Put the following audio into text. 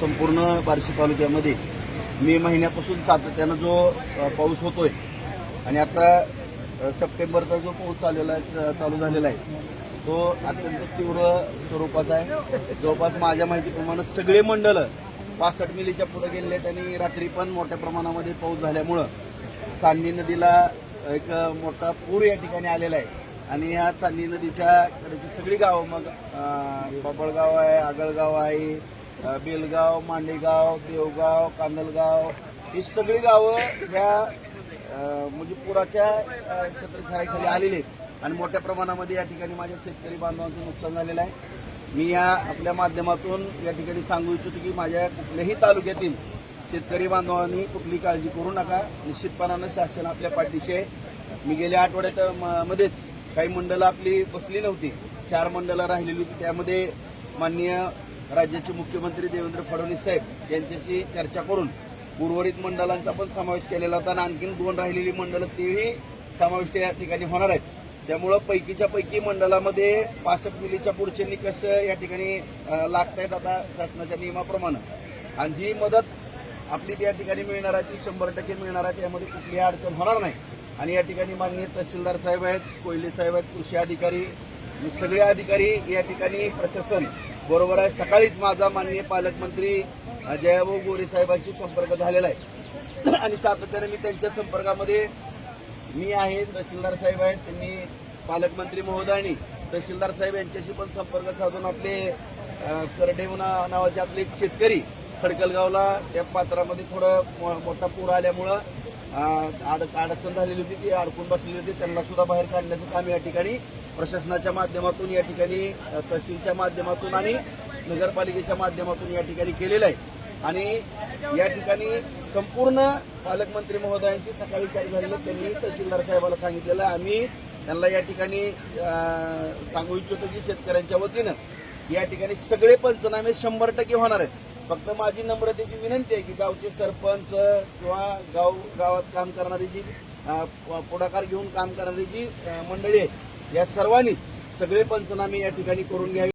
संपूर्ण बार्शी तालुक्यामध्ये मे महिन्यापासून सातत्यानं जो पाऊस होतोय आणि आता सप्टेंबरचा जो पाऊस चाललेला आहे चालू झालेला आहे तो अत्यंत तीव्र स्वरूपाचा आहे. जवळपास माझ्या माहितीप्रमाणे सगळे मंडळ पासष्ट मिलीच्या पुढे गेलेले आहेत आणि रात्री पण मोठ्या प्रमाणामध्ये पाऊस झाल्यामुळं चांदणी नदीला एक मोठा पूर या ठिकाणी आलेला आहे. आणि या चांदणी नदीच्या कडेची सगळी गावं मग बाबळगाव आहे आगळगाव आहे बेलगाव मांडेगाव देवगाव कांदलगाव ही सगळी गावं ह्या म्हणजे पुराच्या छत्रछायाखाली आलेली आहेत. आणि मोठ्या प्रमाणामध्ये या ठिकाणी माझ्या शेतकरी बांधवांचं नुकसान झालेलं आहे. मी या आपल्या माध्यमातून या ठिकाणी सांगू इच्छितो की माझ्या कुठल्याही तालुक्यातील शेतकरी बांधवांनी कुठली काळजी करू नका. निश्चितपणानं शासन आपल्या पाठीशी आहे. मी गेल्या आठवड्यात म- मध्येच काही मंडळं आपली बसली नव्हती. चार मंडळं राहिलेली होती. त्यामध्ये माननीय राज्याचे मुख्यमंत्री देवेंद्र फडणवीस साहेब यांच्याशी चर्चा करून उर्वरित मंडळांचा पण समावेश केलेला होता आणि आणखीन दोन राहिलेली मंडळं तेही समाविष्ट या ठिकाणी होणार आहेत. त्यामुळं पैकीच्या पैकी मंडळामध्ये पासष्ट मिलीच्या पुढचे निकष या ठिकाणी लागत आहेत आता शासनाच्या नियमाप्रमाणे. आणि जी मदत आपली त्या ठिकाणी मिळणार आहे ती शंभर टक्के मिळणार आहे त्यामध्ये कुठलीही अडचण होणार नाही. आणि या ठिकाणी माननीय तहसीलदार साहेब आहेत कोयले साहेब आहेत कृषी अधिकारी सगळे अधिकारी या ठिकाणी प्रशासन बरोबर आहे. सकाळीच माझा माननीय पालकमंत्री जयाभाऊ गोरे साहेबांशी संपर्क झालेला आहे. आणि सातत्याने मी त्यांच्या संपर्कामध्ये मी आहे तहसीलदार साहेब आहेत त्यांनी पालकमंत्री महोदयांनी तहसीलदार साहेब यांच्याशी पण संपर्क साधून आपले करडे ना- नावाचे आपले एक शेतकरी खडकलगावला त्या पात्रामध्ये थोडं मो- मोठा पूर आल्यामुळं अडचण झालेली होती ती अडकून बसलेली होती. त्यांना सुद्धा बाहेर काढण्याचं काम या ठिकाणी प्रशासनाच्या माध्यमातून या ठिकाणी तहसीलच्या माध्यमातून आणि नगरपालिकेच्या माध्यमातून या ठिकाणी केलेलं आहे. आणि या ठिकाणी संपूर्ण पालकमंत्री महोदयांशी सकाळी चर्चा झालेलं त्यांनी तहसीलदार साहेबाला सांगितलेलं आहे. आम्ही त्यांना या ठिकाणी सांगू इच्छितो की शेतकऱ्यांच्या वतीनं या ठिकाणी सगळे पंचनामे शंभर टक्के होणार आहेत. फक्त माझी नम्रतेची विनंती आहे की गावचे सरपंच किंवा गाव गावात काम करणारी जी प- पुढाकार घेऊन काम करणारी जी मंडळी आहे या सर्वांनीच सगळे पंचनामे या ठिकाणी करून घ्यावे.